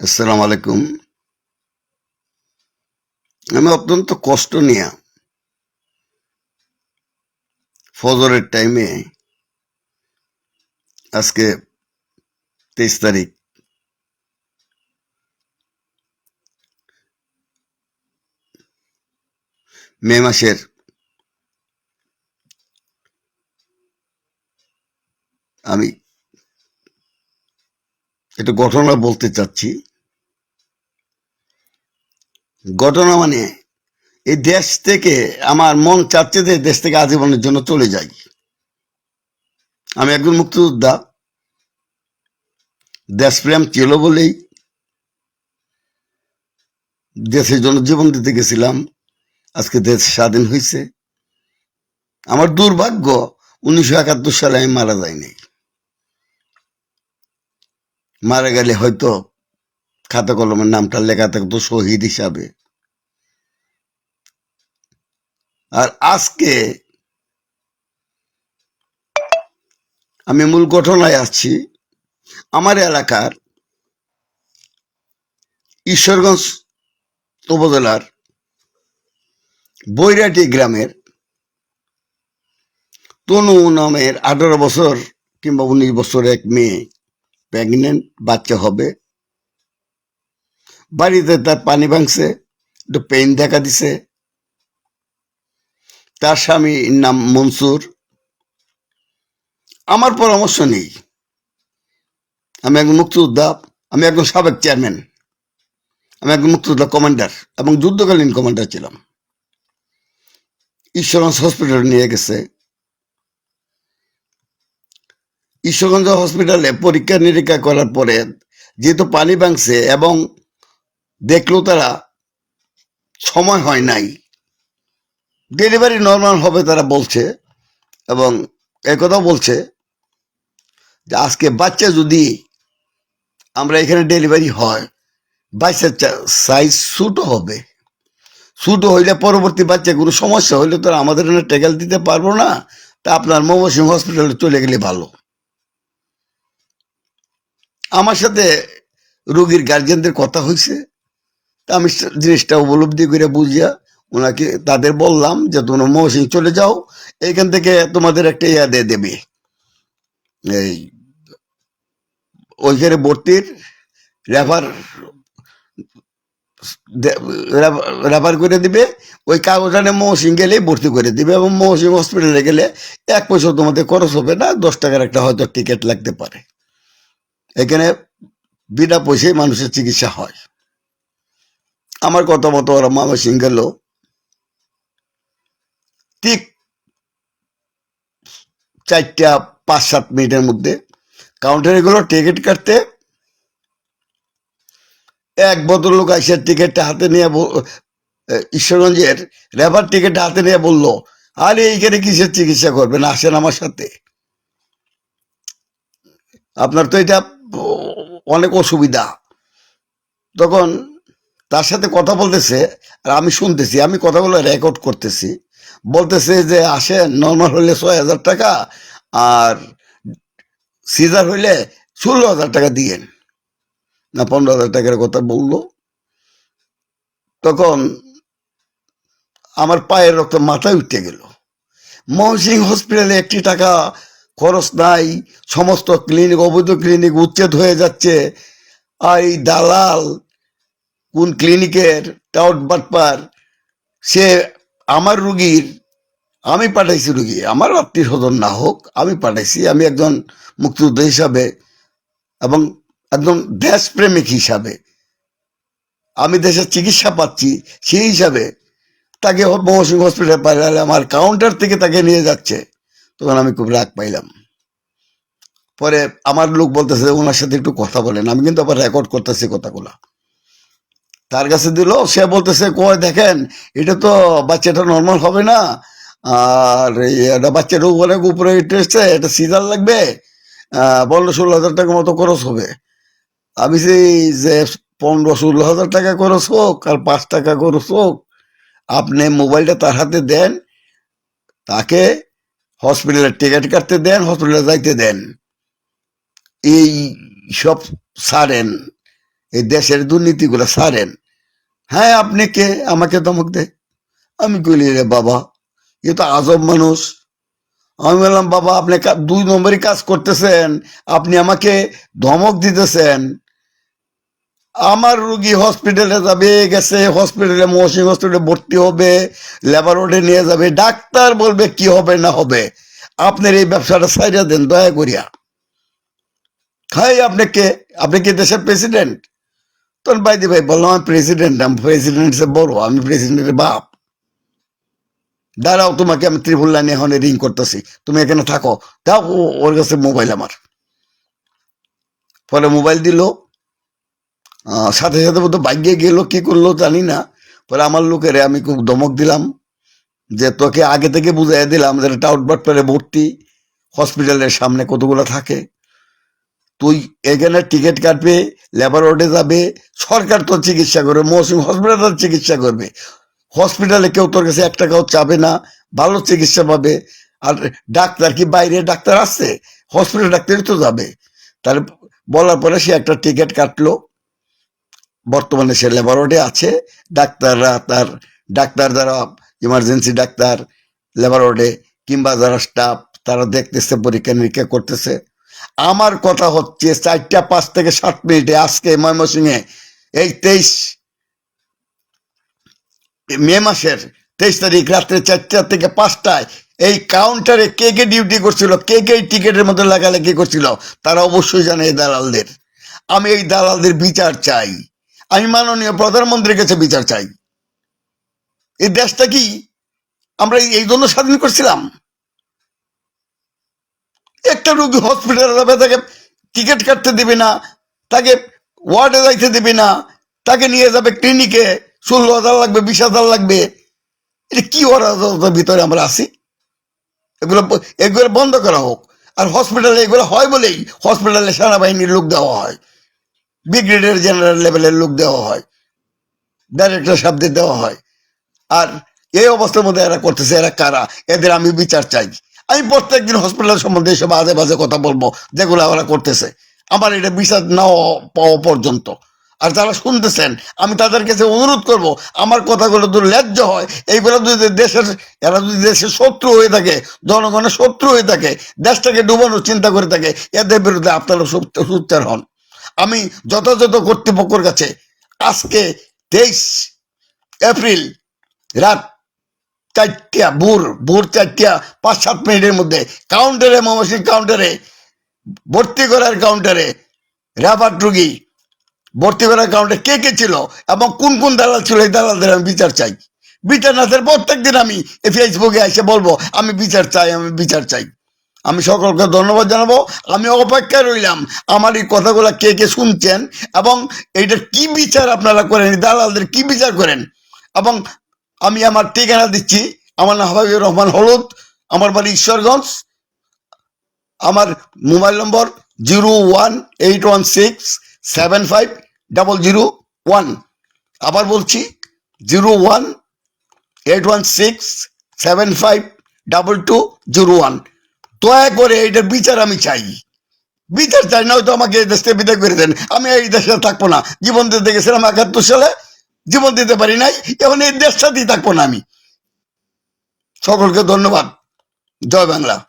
আসসালামু আলাইকুম। আমি অত্যন্ত কষ্ট নিয়ে ফজরের টাইমে আজকে তেইশ তারিখ মে মাসের আমি একটা ঘটনা বলতে চাচ্ছি। ঘটনা মানে এই দেশ থেকে আমার মন চাচ্ছে যে দেশ থেকে আজীবনের জন্য চলে যাই। আমি একজন মুক্তিযোদ্ধা। দেশপ্রেম ছিল বলেই দেশের জন্য জীবন দিতে গেছিলাম। আজকে দেশ স্বাধীন হয়েছে আমার দুর্ভাগ্য, উনিশশো একাত্তর সালে আমি মারা যাইনি। মারা গেলে হয়তো খাতা কলমের নামটা লেখা থাকতো শহীদ হিসাবে। আর আজকে আমি মূল ঘটনায় আসছি। আমার এলাকার ঈশ্বরগঞ্জ উপজেলার বৈরাটি গ্রামের তনু নামের আঠারো বছর কিংবা উনিশ বছর এক মেয়ে। প্রেগনেন্ট বাচ্চা হবে। বাড়িতে তার পানি ভাঙছে, একটু পেইন দেখা দিছে। তার স্বামীর নাম মনসুর। আমার পরামর্শ নেই। আমি একজন মুক্তিযোদ্ধা, আমি একজন সাবেক চেয়ারম্যান আমি একজন মুক্তিযোদ্ধা কমান্ডার এবং যুদ্ধকালীন কমান্ডার ছিলাম। ঈশ্বরগঞ্জ হসপিটালে নিয়ে গেছে। ঈশ্বরগঞ্জ হসপিটালে পরীক্ষা নিরীক্ষা করার পরে যেহেতু পানি ভাঙছে এবং দেখল তারা সময় হয় নাই ডেলিভারি নর্মাল হবে তারা বলছে এবং একথাও বলছে যে আজকে বাচ্চা যদি আমরা এখানে ডেলিভারি হয়, বাচ্চার সাইজ ছোটো হবে। ছোটো হইলে পরবর্তী বাচ্চা কোনো সমস্যা হইলে তো আমাদের এখানে টেকেল দিতে পারব না, তা আপনার মমসিং হসপিটালে চলে গেলে ভালো। আমার সাথে রোগীর গার্জেনদের কথা হয়েছে। তা আমি জিনিসটা উপলব্ধি করে বুঝিয়া ওনাকে তাদের বললাম যে, তোমরা মহসিং চলে যাও, এইখান থেকে তোমাদের একটা ইয়া দিয়ে দেবে। এই ওইখানে ভর্তির রেফার রেফার করে দিবে। ওই কাগজখানে মহসিং গেলে ভর্তি করে দিবে এবং মহসিং হসপিটালে গেলে এক পয়সা তোমাদের খরচ হবে না, দশ টাকার একটা হয়তো টিকিট লাগতে পারে। এখানে বিনা পয়সায় মানুষের চিকিৎসা হয়। আমার কথা মতো ওরা মামা সিং গেল ঠিক চারটা, পাঁচ, সাত মিনিটের মধ্যে কাউন্টারে গেলো, টিকিট কাটতে। এক ভদ্রলোক এসে টিকিটটা হাতে নিয়ে ঈশ্বরগঞ্জের রেফার টিকিটটা হাতে নিয়ে বলল, আরে, এইখানে কিসের চিকিৎসা করবেন? আসেন আমার সাথে। আপনার তো এটা অনেক অসুবিধা। তখন তার সাথে কথা বলতেছে, আর আমি শুনতেছি, আমি কথাগুলো রেকর্ড করতেছি। বলতেছে যে, আসেন নর্মাল হইলে ছয় হাজার টাকা, আর সিজার হইলে ষোলো হাজার টাকা দিয়েন। না, পনেরো হাজার টাকার কথা বলল। তখন আমার পায়ের রক্ত মাথায় উঠে গেল। মহসিং হসপিটালে একটি টাকা খরচ নাই, সমস্ত ক্লিনিক অবৈধ ক্লিনিক উচ্ছেদ হয়ে যাচ্ছে। আর এই দালাল কোন ক্লিনিকের টাউট বাটপার, সে আমার রুগীর, আমি পাঠাইছি রুগী, আমার আত্মীয় স্বজন না হোক, আমি পাঠাইছি, আমি একজন মুক্তিযোদ্ধা হিসাবে এবং একজন দেশপ্রেমিক হিসাবে। আমি দেশের চিকিৎসা পাচ্ছি, সেই হিসাবে তাকে মহসিং হসপিটালে পাঠালে আমার কাউন্টার থেকে তাকে নিয়ে যাচ্ছে। তখন আমি খুব রাগ পাইলাম। পরে আমার লোক বলতেছে ওনার সাথে একটু কথা বলেন, আমি কিন্তু আবার রেকর্ড করতেছি কথাগুলো। তার কাছে দিল, সে বলতেছে কয় দেখেন, এটা তো বাচ্চাটা নর্মাল হবে না। আর এটা বাচ্চাটা অনেক উপরে উঠেছে এটা সিজার লাগবে পনেরো ষোলো হাজার টাকা মতো খরচ হবে। আমি সেই যে পনেরো ষোলো হাজার টাকা খরচ হোক, আর পাঁচ টাকা খরচ হোক, আপনি মোবাইলটা তার হাতে দেন, তাকে হসপিটালের টিকিট কাটতে দেন, হসপিটালে যাইতে দেন। এই সব সারেন এই দেশের দুর্নীতিগুলো সারেন হ্যাঁ আপনি কে? আমাকে ধমক দে আমি কইলি রে বাবা, এ তো আজব মানুষ। আমি বললাম, বাবা, আপনি দুই নম্বরই কাজ করতেছেন। আপনি আমাকে ধমক দিতেছেন। আমার রুগী হসপিটালে যাবে, গেছে হসপিটালে মহসিং হসপিটালে ভর্তি হবে ওয়ার্ডে নিয়ে যাবে, ডাক্তার বলবে কি হবে না হবে। আপনার এই ব্যবসাটা সাইডা দেন, দয়া করিয়া। খাই আপনি কে? আপনি কি দেশের প্রেসিডেন্ট তখন বাইদি ভাই বললাম আমি প্রেসিডেন্ট আমি প্রেসিডেন্ট বড়, আমি প্রেসিডেন্টের বাপ। দাঁড়াও, তোমাকে আমি ত্রিপুল লাইনে এখন রিং করতেছি। তুমি এখানে থাকো। দাও ওর কাছে মোবাইল আমার। পরে মোবাইল দিল। সাথে সাথে বোধ বাইকে গেলো, কি করল জানি না। পরে আমার লোকেরে আমি খুব ধমক দিলাম, যে তোকে আগে থেকে বুঝাই দিলাম যে টাউট টাউটবাট পেলে ভর্তি, হসপিটালের সামনে কতগুলো থাকে। তুই এখানে টিকিট কাটবে, লেবার ওয়ার্ডে যাবে, সরকার তোর চিকিৎসা করবে মৌসুম হসপিটাল চিকিৎসা করবে। হসপিটালে কেউ তোর কাছে এক টাকাও চাবে না, ভালো চিকিৎসা পাবে। আর ডাক্তার কি বাইরে ডাক্তার আসছে হসপিটাল ডাক্তারই তো যাবে। তাহলে বলার পরে সে একটা টিকিট কাটলো বর্তমানে সে ওয়ার্ডে আছে। ডাক্তাররা তার, ডাক্তার যারা ইমার্জেন্সি ডাক্তার ওয়ার্ডে কিংবা যারা স্টাফ তারা দেখতেছে, পরীক্ষা নিরীক্ষা করতেছে। আমার কথা হচ্ছে, চারটা পাঁচ থেকে সাত মিনিটে আজকে ময়মনসিংহে, এই তেইশ মে মাসের তেইশ তারিখ রাত্রে চারটা থেকে পাঁচটায়, এই কাউন্টারে কে কে ডিউটি করছিল, কে কে টিকিটের মধ্যে লাগালাগি করছিল, তারা অবশ্যই জানে এই দালালদের। আমি এই দালালদের বিচার চাই। আমি মাননীয় প্রধানমন্ত্রীর কাছে বিচার চাই। এই দেশটা কি আমরা এই- জন্য স্বাধীন করছিলাম? একটা রোগী হসপিটালে তাকে টিকিট কাটতে দিবে না, তাকে ওয়ার্ডে যাইতে দিবে না, তাকে নিয়ে যাবে ক্লিনিকে ষোলো হাজার লাগবে, বিশ হাজার লাগবে। এটা কি অরাজকতার ভিতরে আমরা আছি? এগুলো এগুলো বন্ধ করা হোক। আর হসপিটালে এগুলো হয় বলেই হসপিটালে সেনাবাহিনীর লোক দেওয়া হয়। ব্রিগেডিয়ার জেনারেল লেভেলের লোক দেওয়া হয় ডাইরেক্টর সাহেবদের দেওয়া হয়। আর এই অবস্থার মধ্যে এরা করতেছে, এরা কারা? এদের আমি বিচার চাই। আমি প্রত্যেকদিন হসপিটাল সম্বন্ধে এসব আজে বাজে কথা বলব, যেগুলো ওরা করতেছে। আমার এটা বিচার না পাওয়া পর্যন্ত। আর যারা শুনতেছেন, আমি তাদের কাছে অনুরোধ করব, আমার কথাগুলো যদি ন্যায্য হয়, এইগুলো যদি দেশের, এরা যদি দেশের শত্রু হয়ে থাকে, জনগণের শত্রু হয়ে থাকে, দেশটাকে ডুবানোর চিন্তা করে থাকে, এদের বিরুদ্ধে আপনারা সুচ- সোচ্চার হন। আমি যথাযথ কর্তৃপক্ষের কাছে আজকে তেইশ এপ্রিল রাত চারটিয়া ভোর ভোর চারটিয়া পাঁচ সাত মিনিটের মধ্যে কাউন্টারে মমসিং কাউন্টারে, ভর্তি করার কাউন্টারে রাবার রুগী ভর্তি করার কাউন্টারে কে কে ছিল এবং কোন কোন দালাল ছিল, এই দালালদের আমি বিচার চাই। বিচার না চাই প্রত্যেকদিন আমি ফেসবুকে এসে বলব, আমি বিচার চাই, আমি বিচার চাই। আমি সকলকে ধন্যবাদ জানাব। আমি অপেক্ষায় রইলাম। আমার এই কথাগুলো কে কে শুনছেন এবং এইটার কি বিচার আপনারা করেন, দালালদের কি বিচার করেন? এবং আমি আমার ঠিকানা দিচ্ছি। আমার নাম হাবিবুর রহমান হলুদ। আমার বাড়ি ঈশ্বরগঞ্জ। আমার mobile number zero one eight one six seven five double zero one. আবার বলছি, zero one eight one six seven five double two zero one. দয়া করে এইটার বিচার আমি চাই। বিচার চাই না হয়তো আমাকে এই দেশ থেকে বিদায় করে দেন। আমি এই দেশে থাকব না। জীবন দিতে গেছিলাম একাত্তর সালে, জীবন দিতে পারি নাই, এখন এই দেশটাতেই থাকব না আমি। সকলকে ধন্যবাদ। জয় বাংলা।